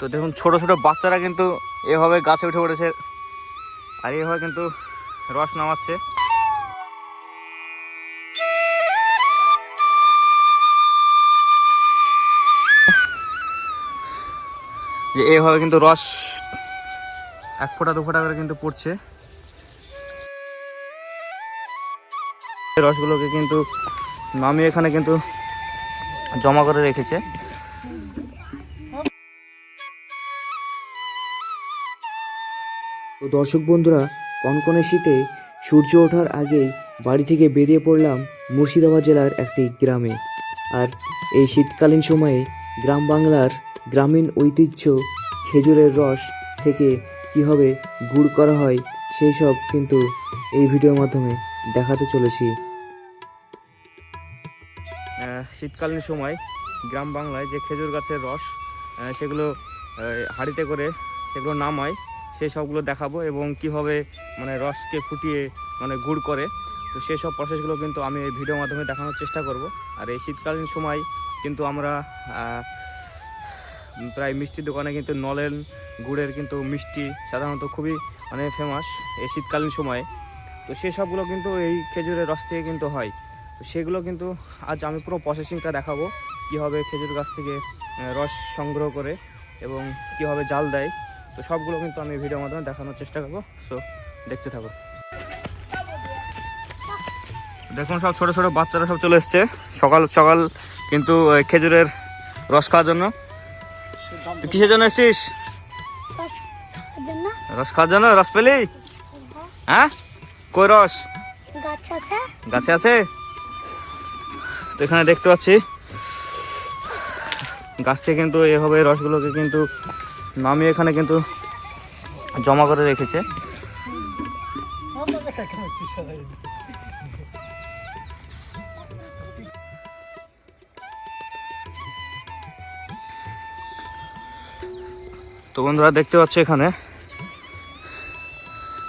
তো দেখুন, ছোট ছোট বাচ্চারা কিন্তু এভাবে গাছে উঠে পড়েছে আর এভাবে কিন্তু রস নামাচ্ছে। যে এভাবে কিন্তু রস এক ফোঁটা, দু ফোঁটা করে কিন্তু পড়ছে। রসগুলোকে কিন্তু নামিয়ে এখানে কিন্তু জমা করে রেখেছে। তো দর্শক বন্ধুরা, কনকনে শীতে সূর্য ওঠার আগেই বাড়ি থেকে বেরিয়ে পড়লাম মুর্শিদাবাদ জেলার একটি গ্রামে। আর এই শীতকালীন সময়ে গ্রাম বাংলার গ্রামীণ ঐতিহ্য খেজুরের রস থেকে কীভাবে গুড় করা হয়, সেই সব কিন্তু এই ভিডিওর মাধ্যমে দেখাতে চলেছি। শীতকালীন সময় গ্রাম বাংলায় যে খেজুর গাছের রস সেগুলো হাঁড়িতে করে সেগুলো নামায়। সেই সবগুলো দেখাবো এবং কীভাবে মানে রসকে ফুটিয়ে মানে গুড় করে। তো সেই সব প্রসেসগুলো কিন্তু আমি এই ভিডিওর মাধ্যমে দেখানোর চেষ্টা করব। আর এই শীতকালীন সময় কিন্তু আমরা প্রায় মিষ্টি দোকানে কিন্তু নলেন গুড়ের কিন্তু মিষ্টি সাধারণত খুবই মানে ফেমাস এই শীতকালীন সময়ে। তো সবগুলো কিন্তু এই খেজুরের রস থেকে কিন্তু হয়। তো সেগুলো কিন্তু আজ আমি পুরো প্রসেসিংটা দেখাবো। কীভাবে খেজুর গাছ থেকে রস সংগ্রহ করে এবং কীভাবে জাল দেয়। তো সবগুলো কিন্তু আমি ভিডিওর মাধ্যমে দেখানোর চেষ্টা করব। সো দেখতে থাকো। দেখুন সব ছোট ছোট বাচ্চারা সব চলে এসছে। সকাল সকাল কিন্তু খেজুরের রস খাওয়ার জন্য। তুই কিসের জন্য এসছিস? রস খাওয়ার জন্য? রস পেলি? হ্যাঁ? কই রস? গাছে আছে? তো এখানে দেখতে পাচ্ছি। গাছ থেকে কিন্তু এভাবে রসগুলোকে কিন্তু নামিয়ে এখানে কিন্তু জমা করে রেখেছে। তো বন্ধুরা দেখতে পাচ্ছ এখানে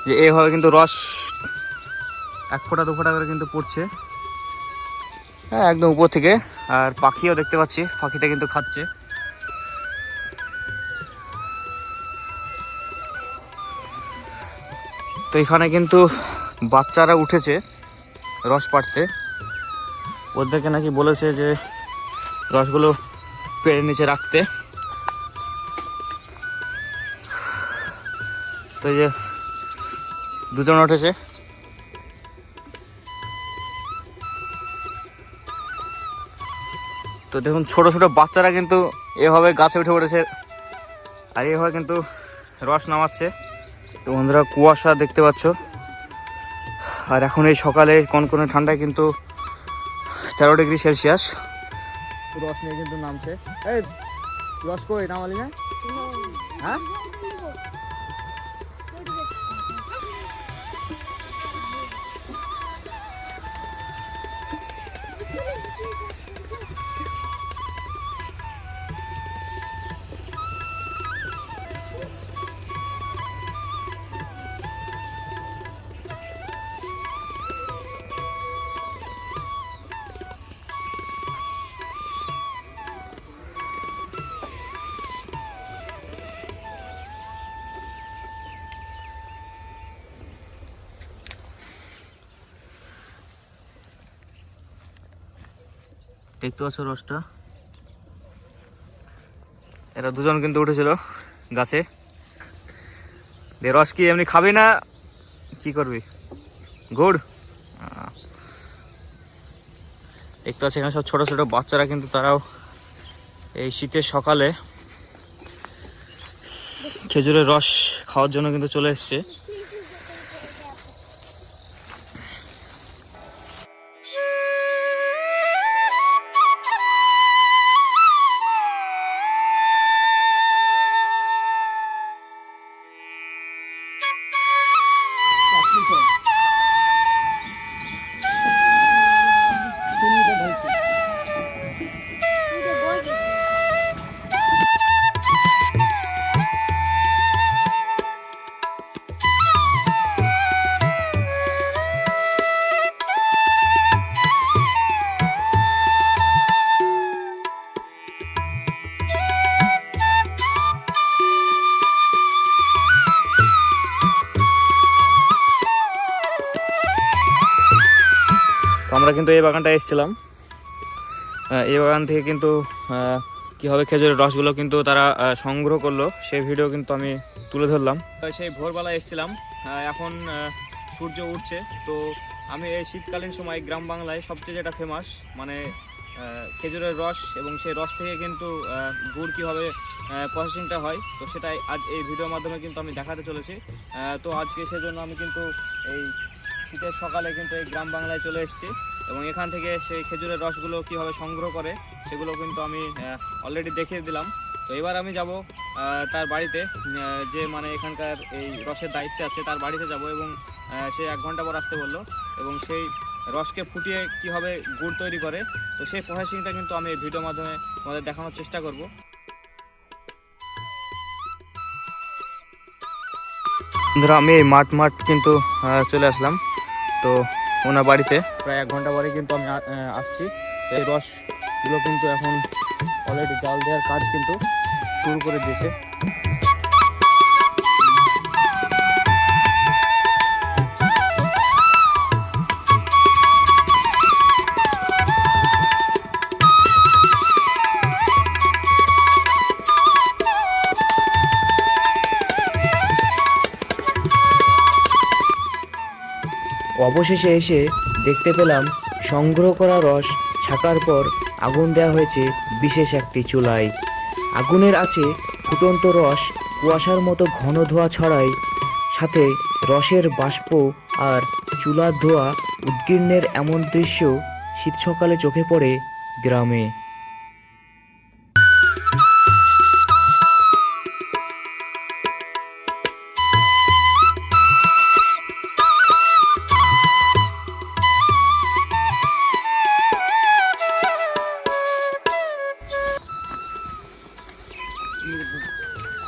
যে এভাবে কিন্তু রস এক ফোঁটা, দু ফোঁটা করে কিন্তু পড়ছে। হ্যাঁ একদম উপর থেকে। আর পাখিও দেখতে পাচ্ছি, পাখিটা কিন্তু খাচ্ছে। তো এখানে কিন্তু বাচ্চারা উঠেছে রস পাড়তে। ওদেরকে নাকি বলেছে যে রসগুলো পেড়ে নিচে রাখতে। তো যে দুজন উঠেছে। তো দেখুন, ছোট ছোট বাচ্চারা কিন্তু এভাবে গাছে উঠে পড়েছে আর এভাবে কিন্তু রস নামাচ্ছে। তো বন্ধুরা কুয়াশা দেখতে পাচ্ছ। আর এখন এই সকালে কনকনে ঠান্ডা কিন্তু তেরো ডিগ্রি সেলসিয়াস। রস নিয়ে কিন্তু নামছে। এই রস কই? নামালি না। হ্যাঁ? দেখতে পাচ্ছ রসটা? এরা দুজন কিন্তু উঠেছিল গাছে। রস কি এমনি খাবি না কি করবি? গুড়। দেখতে পাচ্ছি এখানে সব ছোটো ছোটো বাচ্চারা কিন্তু তারাও এই শীতের সকালে খেজুরের রস খাওয়ার জন্য কিন্তু চলে এসছে। আমরা কিন্তু এই বাগানটা এসেছিলাম। এই বাগান থেকে কিন্তু কীভাবে খেজুরের রসগুলো কিন্তু তারা সংগ্রহ করল, সেই ভিডিও কিন্তু আমি তুলে ধরলাম। সেই ভোরবেলা এসেছিলাম। এখন সূর্য উঠছে। তো আমি এই শীতকালীন সময় গ্রাম বাংলায় সবচেয়ে যেটা ফেমাস মানে খেজুরের রস এবং সেই রস থেকে কিন্তু গুড় কীভাবে প্রসেসিংটা হয়, তো সেটাই আজ এই ভিডিওর মাধ্যমে কিন্তু আমি দেখাতে চলেছি। তো আজকে সেজন্য আমি কিন্তু এই শীতের সকালে কিন্তু এই গ্রাম বাংলায় চলে এসেছি। এবং এখান থেকে সেই খেজুরের রসগুলো কীভাবে সংগ্রহ করে, সেগুলো কিন্তু আমি অলরেডি দেখিয়ে দিলাম। তো এবার আমি যাব তার বাড়িতে যে মানে এখানকার এই রসের দায়িত্বে আছে, তার বাড়িতে যাব এবং সে এক ঘণ্টা পর আসতে বলল এবং সেই রসকে ফুটিয়ে কীভাবে গুড় তৈরি করে, তো সেই প্রসেসিংটা কিন্তু আমি এই ভিডিওর মাধ্যমে তোমাদের দেখানোর চেষ্টা করব। ধরো আমি এই মাঠ মাঠ কিন্তু চলে আসলাম। তো ওনার বাড়িতে। প্রায় এক ঘণ্টা পরে কিন্তু আমি আসছি। এই রসগুলো কিন্তু এখন অলরেডি জাল দেওয়ার কাজ কিন্তু শুরু করে দিয়েছে। অবশেষে এসে দেখতে পেলাম সংগ্রহ করা রস ছাকার পর আগুন দেওয়া হয়েছে বিশেষ একটি চুলায়। আগুনের আছে ফুটন্ত রস, কুয়াশার মতো ঘন ধোয়া ছড়ায়, সাথে রসের বাষ্প আর চুলার ধোয়া উদ্গীর্ণের এমন দৃশ্য শীত সকালে চোখে পড়ে গ্রামে।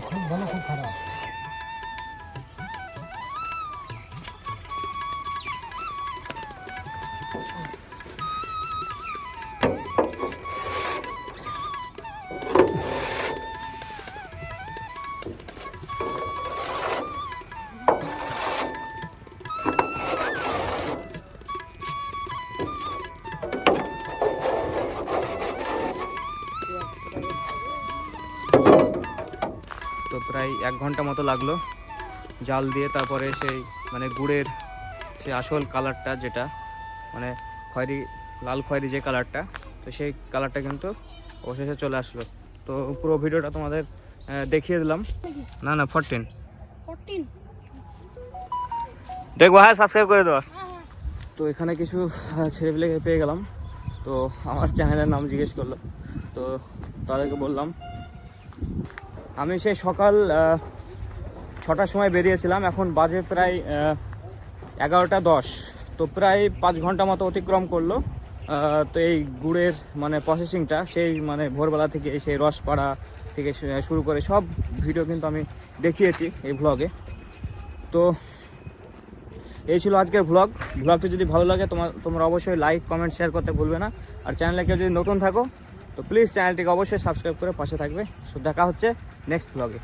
খুব ভালো খুব খারাপ। প্রায় এক ঘণ্টা মতো লাগল। জাল দিয়ে তারপরে সেই মানে গুড়ের সেই আসল কালারটা যেটা মানে খয়েরি লাল খয়েরি যে কালারটা তো সেই কালারটা কিন্তু অবশেষে চলে আসলো। তো পুরো ভিডিওটা তোমাদের দেখিয়ে দিলাম। না না ফরটিন দেখব হ্যাঁ সাবস্ক্রাইব করে দেওয়া তো এখানে কিছু আহ, ছেলেপিলেকে পেয়ে গেলাম। তো আমার চ্যানেলের নাম জিজ্ঞেস করল। তো তাদেরকে বললাম আমি সেই সকাল ছটার সময় বেরিয়েছিলাম। এখন বাজে প্রায় এগারোটা দশ। তো প্রায় পাঁচ ঘণ্টা মতো অতিক্রম করল। তো এই গুড়ের মানে প্রসেসিংটা সেই মানে ভোরবেলা থেকে সেই রস পাড়া থেকে শুরু করে সব ভিডিও কিন্তু আমি দেখিয়েছি এই ব্লগে তো এই ছিল আজকের ভ্লগ ব্লগটি যদি ভালো লাগে তোমার তোমরা অবশ্যই লাইক কমেন্ট শেয়ার করতে ভুলবে না। আর চ্যানেলে কেউ যদি নতুন থাকো তো প্লিজ চ্যানেলটিকে অবশ্যই সাবস্ক্রাইব করে পাশে থাকবে। সো দেখা হচ্ছে নেক্সট ব্লগে